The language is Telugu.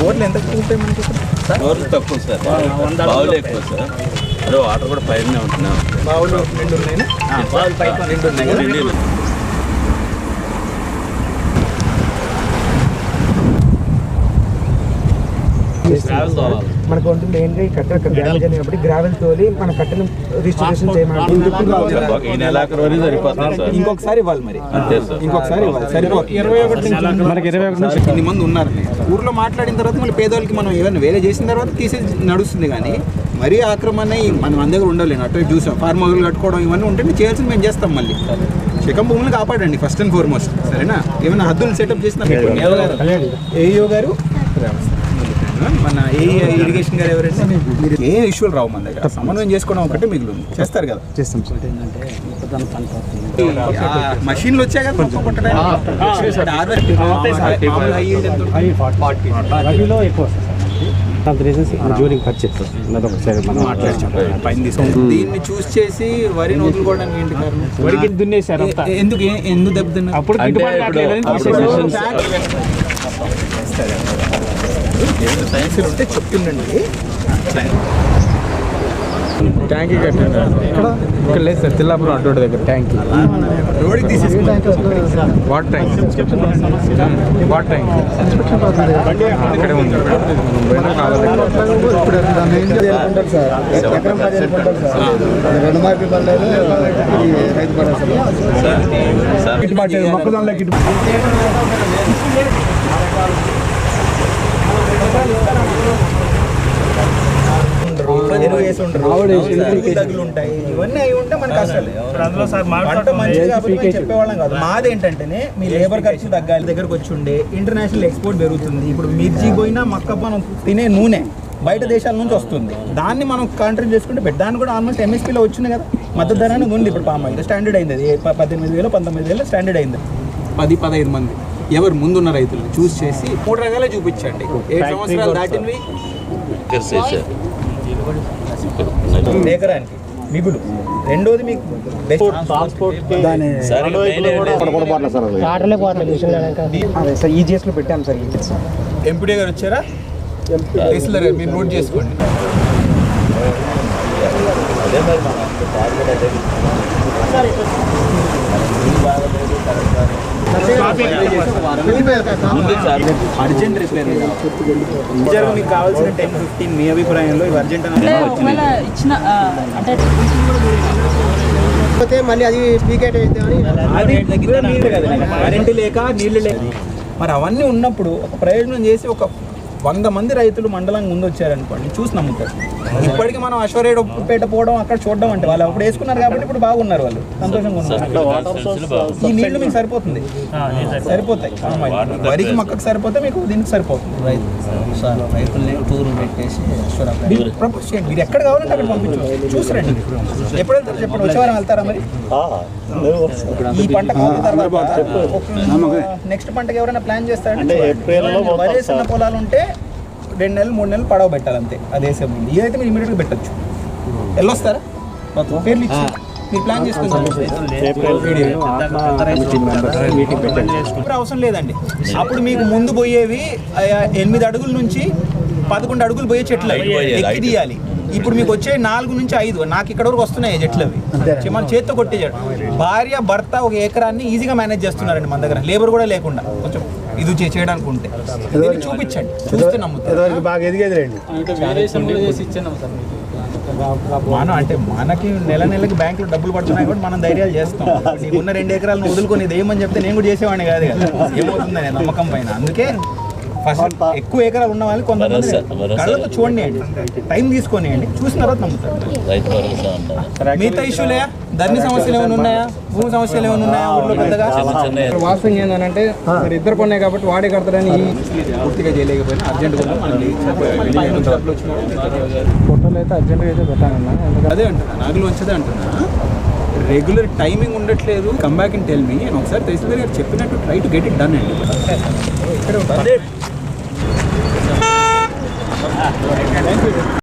బోర్లు ఎంత మనకి? సార్? డోర్లు తక్కువ సార్. బావులు ఎక్కువ సార్. అదే వాటర్ కూడా పైన ఉంటున్నాం బావులు రెండు ఉన్నాయి? బావులు పైపు రెండు ఉన్నాయి. కదా రెండు మనకు ఉంటుంది ఏంటి కట్ట డ్యామేజ్ అయినప్పుడు గ్రావెల్ తోలి మన కట్టను రిజిస్ట్రేషన్ చేయమని ఇంకొకసారి ఇవ్వాలి. మరి. ఇంకొకసారి ఇవ్వాలి. సరిపోతుంది. ఇరవై ఒకటి మనకి ఇరవై ఒకటి నుంచి ఇన్ని మంది ఉన్నారు. ఊర్లో మాట్లాడిన తర్వాత మళ్ళీ పేదవాళ్ళకి మనం ఏమైనా వేరే చేసిన తర్వాత తీసేసి నడుస్తుంది కానీ మరీ ఆక్రమణ మనం మన దగ్గర ఉండలేను అటు చూసాం ఫార్మ్ హౌస్లు కట్టుకోవడం ఇవన్నీ ఉంటే చేయాల్సింది మేము చేస్తాం మళ్ళీ. శకం భూములు కాపాడండి ఫస్ట్ అండ్ ఫార్మోస్ట్ సరేనా? ఏమైనా హద్దులు సెటప్ చేసిన ఏఈఓ గారు. మన ఏ ఇరిగేషన్ గారు ఎవరైతే మీరు ఏ ఇష్యూలు రావు మన దగ్గర సమన్వయం చేసుకోవడం ఒకటే మిగిలింది చేస్తారు కదా చేస్తాం మషిన్లు వచ్చాయి కదా కొట్టడానికి అంత రీజన్స్ జూనింగ్ ఖర్చు చెప్తాం నాది ఒకసారి మనం తీసుకుంటాం దీన్ని చూస్ చేసి వరిని వదులుకోవడానికి ఏంటి కారణం? దున్నేశారు ఎందుకు ఎందుకు దెబ్బతిన్నా అప్పుడు. సైన్స్లు ఉంటే చెప్తుండండి. ట్యాంకీ కట్టాను ఇక్కడ లేదు సార్ తిల్లాపురం అడ్డోడి దగ్గర ట్యాంకీ వాటర్ ట్యాంక్ వాటర్ ట్యాంక్ ఇక్కడే ఉంది సార్ వేసి ఉంటాయి. ఇవన్నీ అయి ఉంటే మనకు కష్టాలు పంట మంచిది కాబట్టి మేము చెప్పేవాళ్ళం కాదు. మాది ఏంటంటేనే మీ లేబర్ ఖర్చు తగ్గాలి దగ్గరకు వచ్చి ఉండే ఇంటర్నేషనల్ ఎక్స్పోర్ట్ పెరుగుతుంది. ఇప్పుడు మిర్చి పోయినా మక్క మనం తినే నూనె బయట దేశాల నుంచి వస్తుంది. దాన్ని మనం కంట్రోల్ చేసుకుంటే దాన్ని కూడా ఆల్మోస్ట్ ఎంఎస్పీలో వచ్చింది కదా. మద్దతు ధర అనేది ఉంది ఇప్పుడు పామ్ ఆయిల్. స్టాండర్డ్ అయింది అది. పద్దెనిమిది వేలు పంతొమ్మిది వేలు స్టాండర్డ్ అయింది. పది పదహైదు మంది. ఎవరు ముందున్న రైతులు చూస్ చేసి మూడు రకాలే చూపించండి. ఏడు సంవత్సరాలు దాటినవి. ఎకరానికి మిగులు. రెండోది మీకు సార్ ఏంటంటే అదే. సార్ సార్ ఈజీఎస్ ఎంపీడీ గారు వచ్చారా? మీరు నోట్ చేసుకోండి. అదే మరి మన టార్గెట్ అదే. ఉంది సార్ అర్జెంట్ రిపేర్ నిజంగా మీకు కావాల్సిన టెన్ ఫిఫ్టీన్ మీ అభిప్రాయంలో ఇవి అర్జెంట్ అంటే ఒకవేళ ఇచ్చిన ఆ, అంటే మళ్ళీ అది అయితే లేక నీళ్ళు లేక. మరి అవన్నీ ఉన్నప్పుడు ఒక ప్రయోజనం చేసి ఒక వంద మంది రైతులు మండలం ముందు వచ్చారనుకోండి చూసి నమ్ముతారు. ఇప్పటికీ మనం అశ్వరేపేట పోవడం అక్కడ చూడడం అంటే వాళ్ళు అప్పుడు వేసుకున్నారు కాబట్టి ఇప్పుడు బాగున్నారు వాళ్ళు. సంతోషంగా ఉన్నారు. ఈ నీళ్ళు మీకు సరిపోతుంది. సరిపోతాయి. వరికి మొక్కకు సరిపోతే మీకు దీనికి సరిపోతుంది. రైతుల్ని టూర్ పెట్టేసి మీరు ప్రపోజ్ చేయండి. మీరు ఎక్కడ కావాలంటే అక్కడ పంపించు చూసిరండి ఎప్పుడు వెళ్తారు చెప్పండి? వచ్చే వారం వెళ్తారా మరి? ఈ పంట తర్వాత నెక్స్ట్ పంటకి ఎవరైనా ప్లాన్ చేస్తారంటే వరి వేసిన పొలాలు ఉంటే రెండు నెలలు మూడు నెలలు పడవ పెట్టాలి అంతే అది వేసే ముందు ఇదైతే మీరు ఇమీడియట్గా పెట్టచ్చు వెళ్ళొస్తారా పేర్లు ఇచ్చి మీరు ప్లాన్ చేసుకుంటారు అవసరం లేదండి అప్పుడు మీకు ముందు పోయేవి ఎనిమిది అడుగుల నుంచి పదకొండు అడుగులు పోయే చెట్లు ఎక్కి. తీయాలి ఇప్పుడు మీకు వచ్చే నాలుగు నుంచి ఐదు నాకు ఇక్కడ వరకు వస్తున్నాయి ఈ చెట్లు అవి మన చేత్తో కొట్టే భార్య భర్త ఒక ఎకరాన్ని ఈజీగా మేనేజ్ చేస్తున్నారండి మన దగ్గర. లేబర్ కూడా లేకుండా. కొంచెం ఇది చేయడానికి ఉంటే. చూపించండి. చూస్తే నమ్ముతారు. బాగా ఎదిగేది రండి మనం అంటే మనకి నెల నెలకి బ్యాంకులో డబ్బులు పడుతున్నాయి కాబట్టి మనం ధైర్యాలు చేస్తాం. ఉన్న రెండు ఎకరాలను వదులుకొని ఇది ఏమని చెప్తే నేను కూడా చేసేవాడిని కాదు కదా. ఏమవుతుందని నమ్మకం పైన. అందుకే ఫస్ట్ ఎక్కువ ఎకరాలు ఉన్న వాళ్ళు కొంతమంది. కళ్ళతో చూడండి. టైం తీసుకొనియండి. చూసిన తర్వాత నమ్ముతారు. మిగతా ఇష్యూలే. ధరణి సమస్యలు ఏమైనా ఉన్నాయా? భూమి సమస్యలు ఏమైనా ఉన్నాయా? ఊర్లో పెద్దగా? వాస్తవం ఏంటంటే మరి ఇద్దరు కొన్నాయి కాబట్టి వాడే కడతాడని ఈ పూర్తిగా చేయలేకపోయినా వచ్చినాయి. ఫోటోలు అయితే అర్జెంట్గా అయితే పెట్టానన్నా అదే అంటున్నా. నాగులు వచ్చేదే అంటున్నా. రెగ్యులర్ టైమింగ్ ఉండట్లేదు. Come back in tell me నేను ఒకసారి తహసీల్దార్ గారు చెప్పినట్టు try to get it done అండి. ఇక్కడ